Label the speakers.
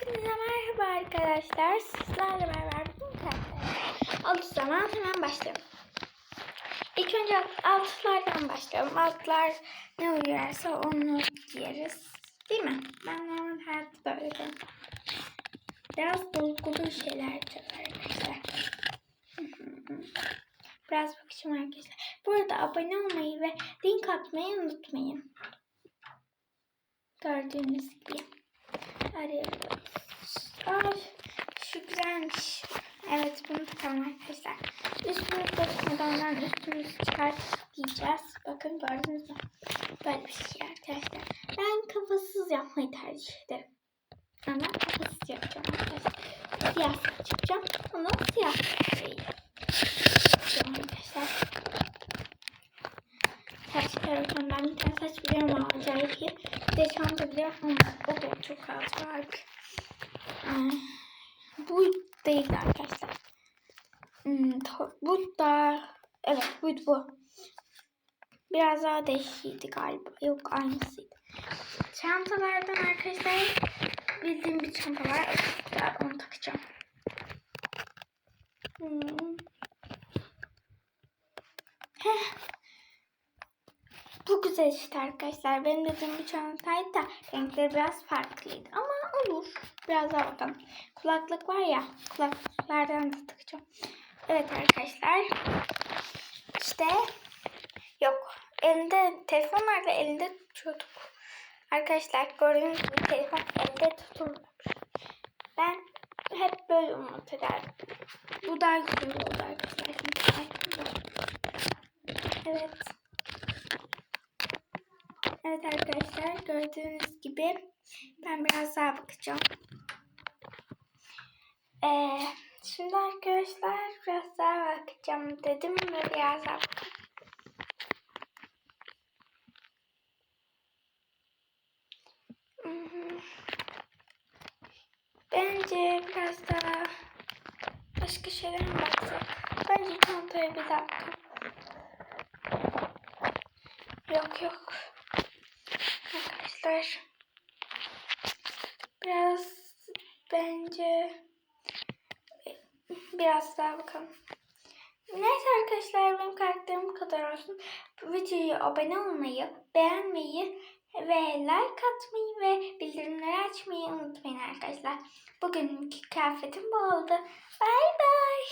Speaker 1: Hepinize merhaba arkadaşlar. Sizlerle beraber bugün karakter. O zaman hemen başlayalım. İlk önce alt- altlardan başlayalım. Altlar ne uyarsa onu giyeriz. Değil mi? Ben normal hayatta böyle yapıyorum. Biraz dolgulu şeyler tabii arkadaşlar. Biraz bakacağım arkadaşlar. Bu arada abone olmayı ve link atmayı unutmayın. Gördüğünüz gibi. Arıyoruz. Aa, şu güzelmiş. Evet bunu takalım arkadaşlar. Üstümüz bozmadan üstümüzü çıkartıp giyeceğiz. Bakın gördünüz mü? Böyle bir şey arkadaşlar. Ben kafasız yapmayı tercih ederim. Ama kafasız yapacağım arkadaşlar. Siyah saç yapacağım. Ona siyah saç yapacağım arkadaşlar. Saç tarafından ben bir tane saç biliyorum ama acayip iyi. Bir de çanta biliyorum ama o da çok az var. Bu değil arkadaşlar. Hmm, bu da evet buydu bu. Biraz daha değişikti galiba. Yok aynısıydı. Çantalardan arkadaşlar bildiğim bir çanta var. Daha onu takacağım. Hmm. Heh. Bu güzel işte arkadaşlar. Benim dediğim bir çantaydı da renkleri biraz farklıydı. Ama olur. Biraz daha bakalım. Kulaklık var ya. Kulaklıklardan da takacağım. Evet arkadaşlar. İşte yok. Elinde telefon vardı elinde tutuyorduk. Arkadaşlar gördüğünüz gibi telefon elde tutulmuyor. Ben hep böyle umut ederdim. Bu daha güzel oldu arkadaşlar. Evet. Evet arkadaşlar gördüğünüz gibi ben biraz daha bakacağım. Ee, şimdi arkadaşlar biraz daha bakacağım dedim ve biraz daha bakacağım. Mhm. Bence biraz daha başka şeylere baksak? Bence çantaya bir dakika. Yok yok. Arkadaşlar. Biraz bence biraz daha bakalım. Neyse arkadaşlar benim karakterim bu kadar olsun. Bu videoya abone olmayı, beğenmeyi ve like atmayı ve bildirimleri açmayı unutmayın arkadaşlar. Bugünkü kıyafetim bu oldu. Bay bay.